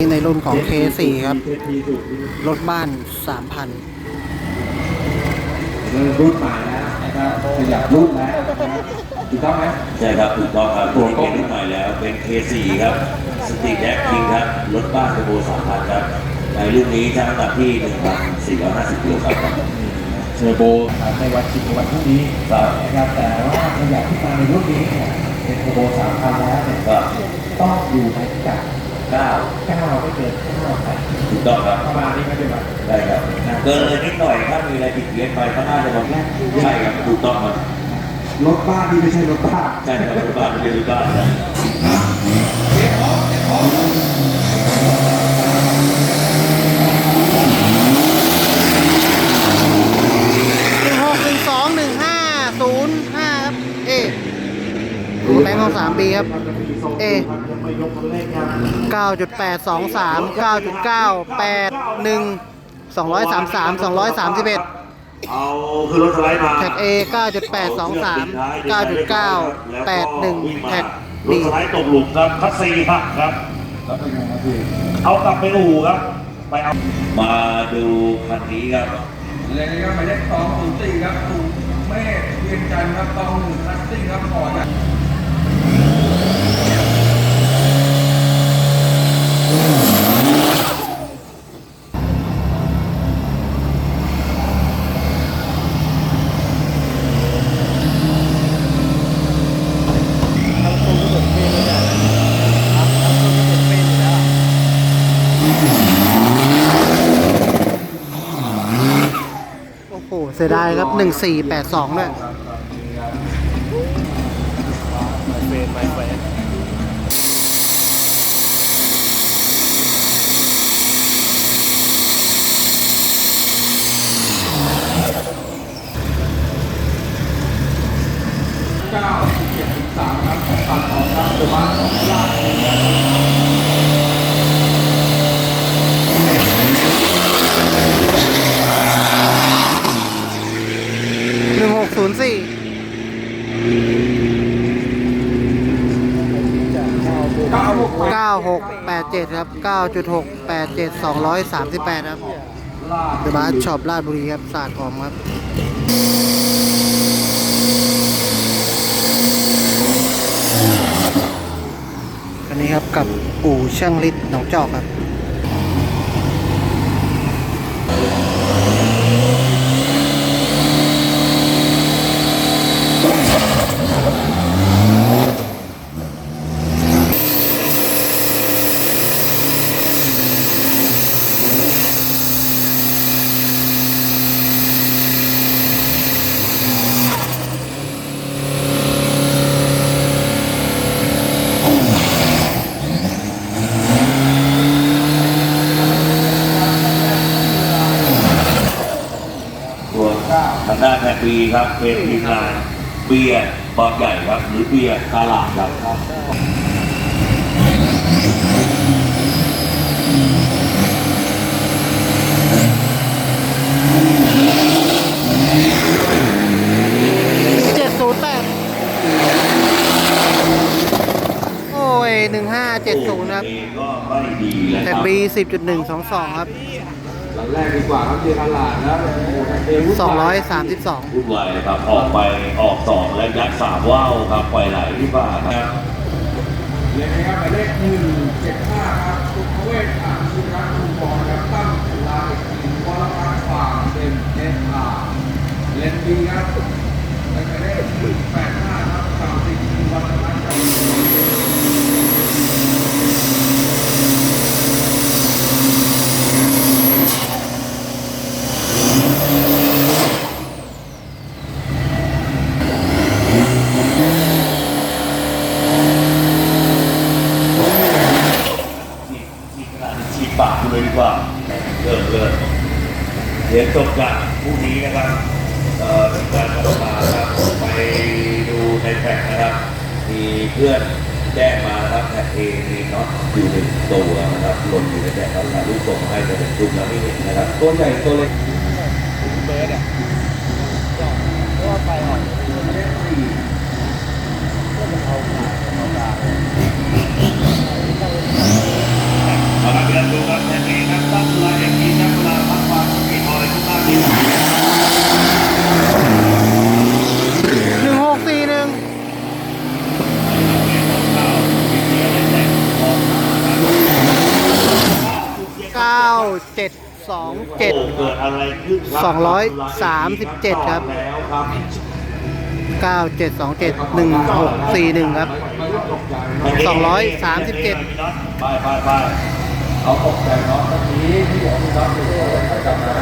ในรุ่นของ K4 ครับ รถบ้าน 3,000รุ่นใหม่แล้วนะครับขยับรุ่นแล้วนะครับถูกต้องไหมใช่ครับถูกต้องครับตัวนี้เป็นรุ่นใหม่แล้วเป็น K4 ครับสตรีทแดกคิงครับ รถบ้านเทอร์โบ3,000 ครับ ในรุ่นนี้ช่างน้ำหนักที่ 1,450กิโลกรัมครับเทอร์โบในวันจริงในวันพรุ่งนี้ครับนะครับแต่ว่าขยับขึ้นมาในรุ่นนี้เนี่ยเป็นเทอร์โบสามพันแล้วเนี่ยก็ต้องอยู่ในพิกั ด9เก้าไม่เกินเก้าแปดถูกต้องครับประมาณนี้ก็จะมาได้ครับเกินเลยนิดหน่อยถ้ามีอะไรผิดเพี้ยนไปก็น่าจะบอกใช่ครับถูกต้องครับรถบ้านที่ไม่ใช่รถบ้านใช่ครับรถบ้านไม่ใช่รถบ้านครับ16121505ครับ เอแบงค์ของ 3B ครับ เอ 9.823 9.981 233 231เอาคือรถสไลด์มาแท็ก A 9.823 9.981แท็กร B ถสไลด์ตกหลุมครับคัสซีครับครับแล้วเป็นยังไงครับพี่เอากลับไปอู่ครับ ไปเอา มาดูคันนี้ครับเลยนะครับหมายเลขสองศูนย์สี่ครับถูกเมฆเวียนจันทร์ครับตองหนึ่งคัสซิ่งครับขอจาก โอ้โห เสียดายครับหนึ่งสี่แปดสองเนี่ยก้าสิบเจ็ดสิบสามครับตัดของครับตัวบ้านของลาด 1604 เก้าหก 9687 ครับ 9.687 238 ครับเดบาสช็อปลาดบุรีครับศาสตร์ขอมครับคันนี้ครับกับอู่ช่างฤทธิ์หนองจอกครับ ส่วน ทางด้านแท็กบีครับเป็นทีมงานเบียร์บางใหญ่ครับ หรือเบียร์ตลาดครับ708โอ้ย1570ครับเองก็ไม่ดีแล้วแท็คกรับบี10.122ครับห ลังแรกดีกว่าครับเจอตลาดแล้วโอ้โหเอวุฒิ232วุ่นวายเลยครับ ออกไปออกสองและยัดสามว่าวครับปล่อยไหลที่บ้าครับเลยนะครับหมายเลขหนึ่งเจ็ดห้าครับสุภเวชอ่างสุรัตน์คุณบอลครับตั้งลายอินวรพัฒน์ฝางเป็นเอสอาร์เลนดีครับหมายเลขหนึ่งแปดห้าครับสามสิบวัฒนธรรม ฉีดฉีดกระดาษฉีดปากกู เลยดีกว่าเริ่มเริ่มเดี๋ยวจบจากผู้นี้นะครับเอ่อเป็นการพัฒนาครับไปดูในแท็กนะครับ มีเพื่อนแจ้งมานะครับแท็กเอมีน็อตอยู่ในตัวนะครับหล่นอยู่ในแท็กครับถ่ายรูปส่งให้แต่เป็นรูปแล้วไม่เห็นนะครับ ตัวใหญ่ตัวเล็กเอาละ เจ็ดสองเจ็ดโอ้เกิดอะไรขึ้นครับสองร้อยสามสิบเจ็ดครับแล้วครับเก้าเจ็ดสองเจ็ดหนึ่งหกสี่หนึ่งครับไม่ต้องตกใจสองร้อยสามสิบเจ็ดไปไปไปเอาตกใจเนาะเมื่อกี้ที่บอกพี่น็อตไปโทษกลับมา